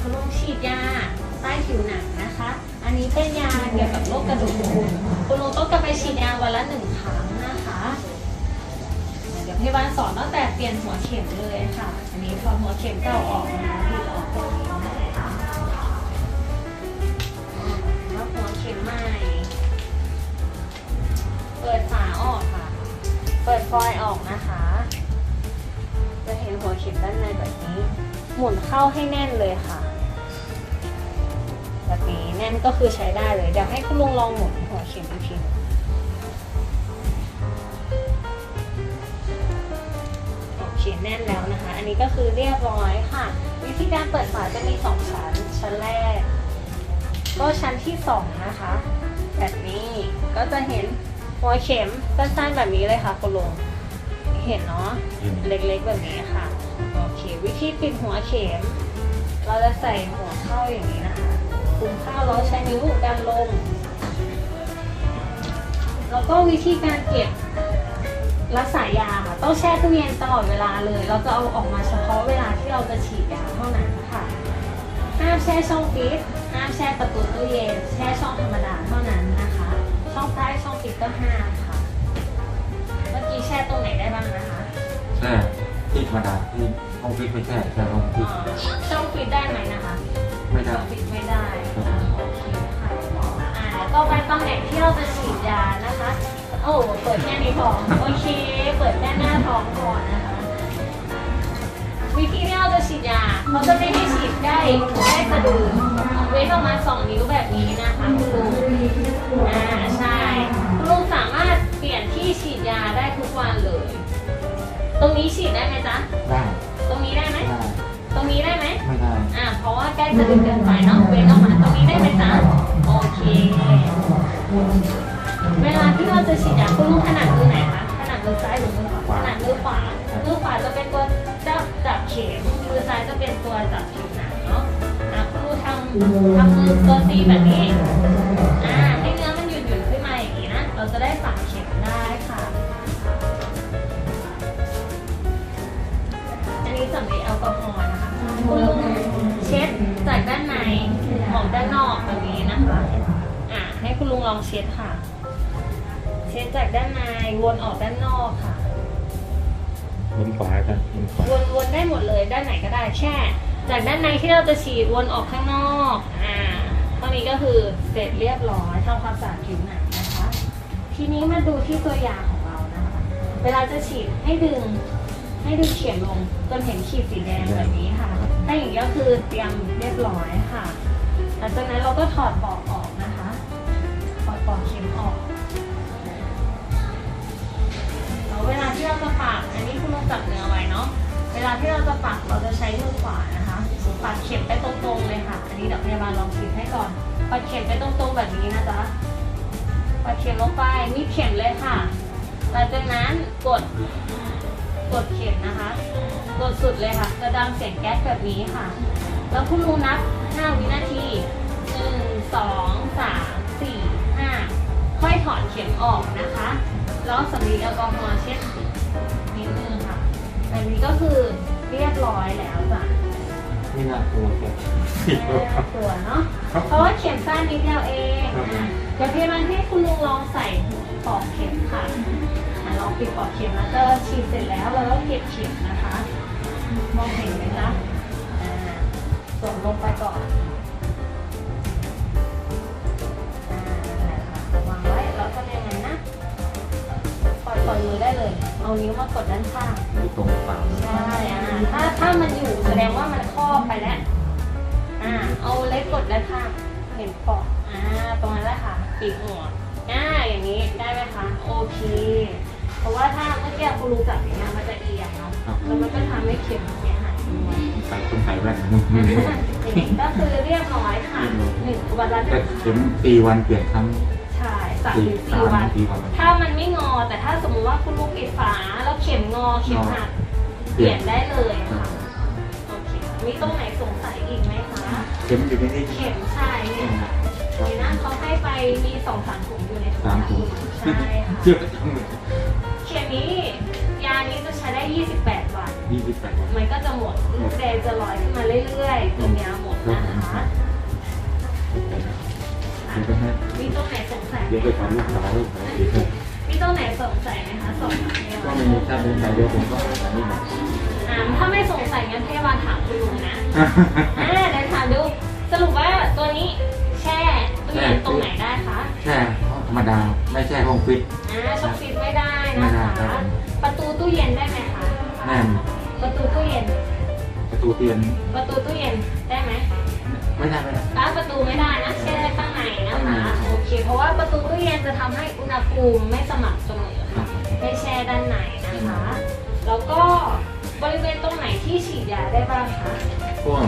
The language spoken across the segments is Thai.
คุณลุงฉีดยาใต้ผิวหนังนะคะ อันนี้เป็นยาเกี่ยวกับโรคกระดูกพรุนคุณลุงต้องกลับไปฉีดยาวันละหนึ่งครั้งนะคะ เดี๋ยวพยาบาลสอนตั้งแต่เปลี่ยนหัวเข็มเลยค่ะ อันนี้พอหัวเข็มเก่าออกนะดีออกตรงนี้นะคะแล้วหัวเข็มใหม่ เปิดฝาออกค่ะ เปิดฟอยออกนะคะ จะเห็นหัวเข็มด้านในแบบนี้ หมุนเข้าให้แน่นเลยค่ะ แบบนี้แน่นก็คือใช้ได้เลย เดี๋ยวให้คุณลุงลองหมุนหัวเข็มอีกทีหนึ่งโอเคแน่นแล้วนะคะ อันนี้ก็คือเรียบร้อยค่ะ วิธีการเปิดฝาจะมีสองชั้น ชั้นแรก ก็ชั้นที่สองนะคะ แบบนี้ก็จะเห็นหัวเข็มสั้นๆแบบนี้เลยค่ะคุณลุงเห็นเนาะเล็กๆแบบนี้ค่ะโอเควิธีปิดหัวเข็ม เราจะใส่หัวเข้าอย่างนี้นะคะ คุมเข้าแล้วใช้นิ้วดันลง แล้วก็วิธีการเก็บรักษายาค่ะต้องแช่ตู้เย็นตลอดเวลาเลยเราจะเอาออกมาเฉพาะเวลาที่เราจะฉีดยาเท่านั้นค่ะห้ามแช่ช่องฟิตห้ามแช่ประตูตู้เย็น แช่ช่องธรรมดาเท่านั้นนะคะ ช่องใต้ช่องปิดก็ห้ามค่ะ เมื่อกี้แช่ตรงไหนได้บ้างนะคะแช่ที่ธรรมดาที่ห้องฟิตไม่แช่แช่ห้องฟิอ๋ตอช่องฟิตได้ไหมนะคะ ไม่ได้ช่องฟิตไม่ได้อ่าโอเคค่ะอ่าต่อไปตำแหน่งที่เราจะฉีดยานะคะ โอ้เปิดแค่นี้พอโอเค เปิดแค่หน้าท้องก่อนนะคะ วิธีที่เราจะฉีดยาเขาจะไม่ให้ฉีดใกล้ใกล้สะดือเว้นออกมาสองนิ้วแบบนี้นะคะคุณลุงอ่าใช่คุณลุงสามารถเปลี่ยนที่ฉีดยาได้ทุกวันเลย ตรงนี้ฉีดได้ไหมจ๊ะได้ ตรงนี้ได้ไหมได้ต รงนี้ได้ไหมไม่ได้อ่าเพราะว่าใกล้สะดือเกินไปเนาะเว้นออกมาตรงนี้ได้ไหมจ๊ะโอเค เวลาที่เราจะฉีดยาคุณลุงถนัดมือไหนคะถนัดมือซ้ายหรือมือขวาถนัดมือขวามือขวาจะเป็นตัวจับจับเข็มมือซ้ายจะเป็นตัวจับผิวหนังเนาะอ่าคุณลุงทำทำมือตัวซีแบบนี้อ่าให้เนื้อมันหยุ่นหยุ่นๆขึ้นมาอย่างนี้นะเราจะได้ฝังเข็มได้ค่ะอันนี้สำลีแอลกอฮอล์นะ คะคุณลุงเช็ดจากด้านในออกด้านนอกแบบนี้นะคะ อะให้คุณลุงลองเช็ดค่ะ เช็ดจากด้านในวนออกด้านนอกค่ะมุมขวากันมุมขวาวนวนได้หมดเลยด้านไหนก็ได้แค่จากด้านในที่เราจะฉีดวนออกข้างนอก อ่าตอนนี้ก็คือเสร็จเรียบร้อยทำความสะอาดผิวหนังนะคะ ทีนี้มาดูที่ตัวยาของเรานะคะ เวลาจะฉีดให้ดึงให้ดึงเข็มลงจนเห็นขีดสีแดงแบบนี้ค่ะ ถ้าอย่างนี้ก็คือเตรียมเรียบร้อยค่ะ หลังจากนั้นเราก็ถอดปลอกออกนะคะ ถอดปลอกเข็มออกแล้วเวลาที่เราจะปัก อันนี้คุณลุงจับเนื้อไว้เนาะ เวลาที่เราจะปักเราจะใช้มือขวานะคะ ปักเข็มไปตรงๆเลยค่ะ อันนี้เดี๋ยวพยาบาลลองฉีดให้ก่อน ปักเข็มไปตรงๆแบบนี้นะจ๊ะ ปักเข็มลงไป มีเข็มเลยค่ะ หลังจากนั้นกด กดเข็มนะคะ กดสุดเลยค่ะจะดังเสียงแก๊สแบบนี้ค่ะ แล้วคุณลุงนับ 5 วินาที 1 2 3 4 5 ค่อยถอดเข็มออกนะคะแล้วสำลีแอลกอฮอล์เช็ดนิดนึงค่ะแบบนี้ก็คือเรียบร้อยแล้วจ้ะไม่น่ากลัวแค่ไม่น่ากลัวเนาะ เพราะว่าเข็มสั้นนิดเดียวเองอะเดี๋ยวพยาบาลให้คุณลุงลองใส่ปลอกเข็มค่ะอะลองปิดปลอกเข็มแล้วก็ฉีดเสร็จแล้วเราก็เก็บเข็มนะคะ มองเห็นไหมจ๊ะอ่าสวมลงไปก่อนอ่านั่นแหละค่ะวางไว้แล้วก็ยังไงนะปล่อยปล่อยมือได้เลย เอานิ้วมากดด้านข้างอยู่ตรงฝั่งใช่อ่าถ้าถ้ามันอยู่แสดงว่ามันครอบไปแล้วอ่าเอาเล็กกดด้านข้างเห็นปอกอ่าตรงนั้นแหละค่ะปีกหัวอ่าอย่างนี้ได้ไหมคะโอเคเพราะว่าถ้าเมื่อกี้คุณรู้จักอย่างเงี้ยมันจะเอียงเนาะ แล้วมันก็ทำให้เข็มเสียหายด้วยใส่คนใส่แว่นมึงมึงอย่างนี้ก็คือเรียบร้อยค่ะหนึ่งวันละหแต่นึ่งคเข็รั้มงตีวันเปลี่ยนครั้งใช่สามตีถึงสาสี่มวัน ตีวัน ถ้ามันไม่งอแต่ถ้าสมมติว่าคุณลูกปิดฝาแล้วเข็มงอเข็มหักเปลี่ยนได้เลยค่ะโอเคมีตรงไหนสงสัยอีกไหมคะเข็มอยู่ที่นี่เข็มใช่เนี่ยนี่นะเขาให้ไปมีสองสามถุงอยู่ในถุงสามถุงใช่ค่ะ เชื่อจังเลยเข็มนี้ยานี้จะใช้ได้ 28วัน ยี่สิบแปดวันมันก็จะหมดลูกแดงจะลอยขึ้นมาเรื่อยๆตัวเนี้ยหมดนะคะเดี๋ยวไปให้มีตรงไหนสงสัยไหมเดี๋ยวไปถามลูกสาวลูกสาวอีกทีมีตรงไหนสงสัยไหมคะสอบถามพยาก็บาลไม่มีถ้าเป็นใครเดียวผมก็อันนี้หมดอ่าถ้าไม่สงสัยงั้นพยาบาลถามคุณลุงนะอ่าเดี๋ยวถามดูสรุปว่าตัวนี้แช่ตู้เย็นตรงไหนได้คะแช่ห้องธรรมดาไม่แช่ห้องฟิตอ่าช่องฟิตไม่ได้ไม่นะได้คะครับประตูตู้เย็นได้ไหมคะแน่ ตูเตียงประตูตู้เย็นได้ไหมไม่ได้ไม่ได้ร้านประตูไม่ได้นะแช่ได้ข้างในนะข้างในคะโอเค เพราะว่าประตูตู้เย็นจะทำให้อุณหภูมิไม่สม่ำเสมอครัค่ะบให้แช่ด้านในนะคะ แล้วก็บริเวณตรงไหนที่ฉีดยาได้บ้างคะพวก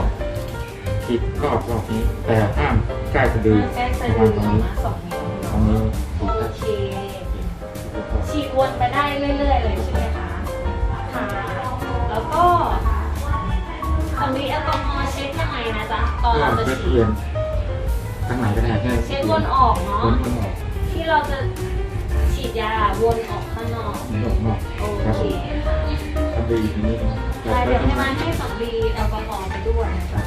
คิดรอบรอบนี้ แต่ห้ามใกล้สะดือใกล้สะประดืมาณอตรงประนี้มาณสองนิ้วตรงนี้โอฉีดได้เคฉีดวนไปได้เรื่อยๆเลยใช่ไหม เราจะเช็ดฉีเตียดนทั้งไหนก็ได้แค่เช็ควนออกเนาะวนวนออกที่เราจะฉีดยาวนออกข้างนอกวนออกนอกโอครับเคผมค่ะสะดืออยู่ตรงนี้นะได้เดี๋ยวให้มันให้สำลีแอลกอฮอล์ไปด้วยนะคะ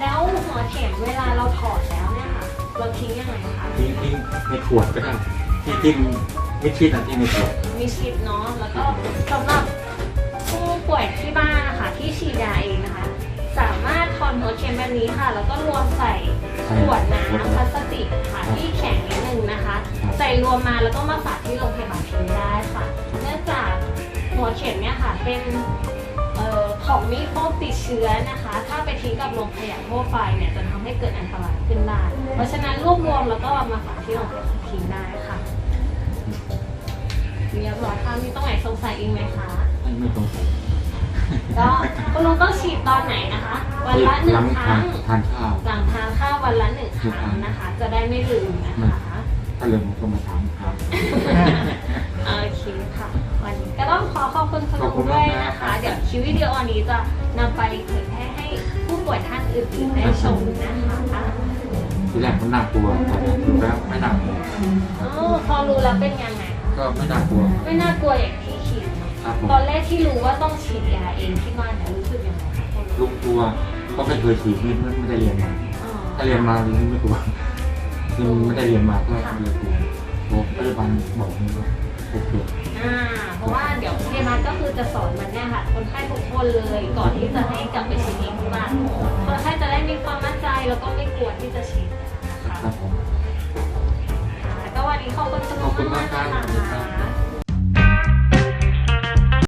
แล้วหัวเข็มเวลาเราถอดแล้วเนี่ยค่ะ เราทิ้งยังไงคะทิ้งทิ้งในขวดก็ได้ที่ทิ้งไม่คิดนะที่ในขวดมีชิปเนาะแล้วก็สำหรับ นี้ค่ะ แล้วก็รวมใส่ขวดน้ำพลาสติกค่ะที่แข็งนิดนึงนะคะ ใส่รวมมาแล้วก็มาฝากที่โรงพยาบาลทิ้งได้ค่ะ เนื่องจากหัวเข็มเนี่ยค่ะเป็นเอ่อของมีโรคติดเชื้อนะคะ ถ้าไปทิ้งกับโรงพยาบาลทั่วไปเนี่ยจะทำให้เกิดอันตรายขึ้นได้ เพราะฉะนั้นรวบรวมแล้วก็มาฝากที่โรงพยาบาลทิ้งได้ค่ะเรียบร้อยค่ะมีตรงไหนสงสัยอีกไหมคะไม่ไม่ตรงใส่ ก็คุณลุงต้องฉีดตอนไหนนะคะ วันละหนึ่หลังงคทารั้นงทานข้าวหลังทานข้าววันละหนึ่งครั้งนะคะ จะได้ไม่ลืมนะคะถ้าเริ่มก็มาถามครับโอเคค่ะ วันนี้ก็ต้องขอขอบคุณคุณขอบคุลุงณด้วยมากนะนะคะ เดี๋ยวคลิปวิดีโอนี้จะนำไปเผยแพร่ให้ผู้ป่วยท่านอื่นๆได้ชมนะคะทีแรกมันน่ากลัวแต่ดูแล้วไม่น่ากลัวอ๋อพอรู้แล้วเป็นยังไงคะก็ไม่น่ากลัว ไม่น่ากลัวอย่างที่ คิดเนอะครับผมตอนแรกที่รู้ว่าต้องฉีดยาเองที่บ้านเนี่ยรู้สึกยังไงคะคุณลุงลุงกลัวก็ไม่เคยฉีดไม่ไม่ได้เรียนมาอ๋อถ้าเรียนมาลุงไม่กลัวลุงไม่ได้เรียนมาก็เลยกลัวบอกพยาบาลบอกนี่ว่าโอเคอ่าเพราะว่าเดี๋ยวพยาบาลก็คือจะสอนมันเนี่ยค่ะคนไข้ทุกคนเลยก่อนที่จะให้กลับไปฉีดเองที่บ้านคนไข้จะได้มีความมั่นใจแล้วก็ไม่กลัวที่จะฉีดนะคะครับผม ค่ะก็วันนี้ขอบคุณคุณขลุอบงคุณมากมากๆครับนะคะ